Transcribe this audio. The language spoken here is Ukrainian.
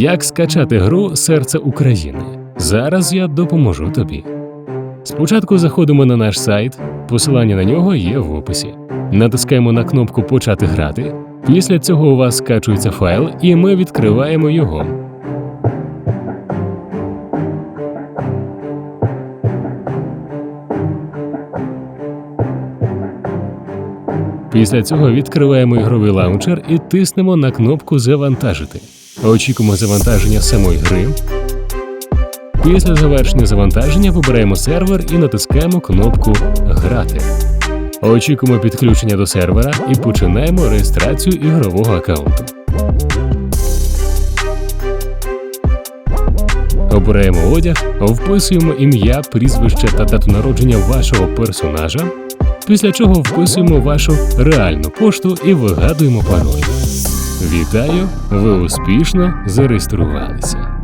Як скачати гру Серце України? Зараз я допоможу тобі. Спочатку заходимо на наш сайт, посилання на нього є в описі. Натискаємо на кнопку Почати грати. Після цього у вас скачується файл, і ми відкриваємо його. Після цього відкриваємо ігровий лаунчер і тиснемо на кнопку Завантажити. Очікуємо завантаження самої гри. Після завершення завантаження вибираємо сервер і натискаємо кнопку Грати. Очікуємо підключення до сервера і починаємо реєстрацію ігрового аккаунту. Обираємо одяг, вписуємо ім'я, прізвище та дату народження вашого персонажа, після чого вписуємо вашу реальну пошту і вигадуємо пароль. Вітаю! Ви успішно зареєструвалися.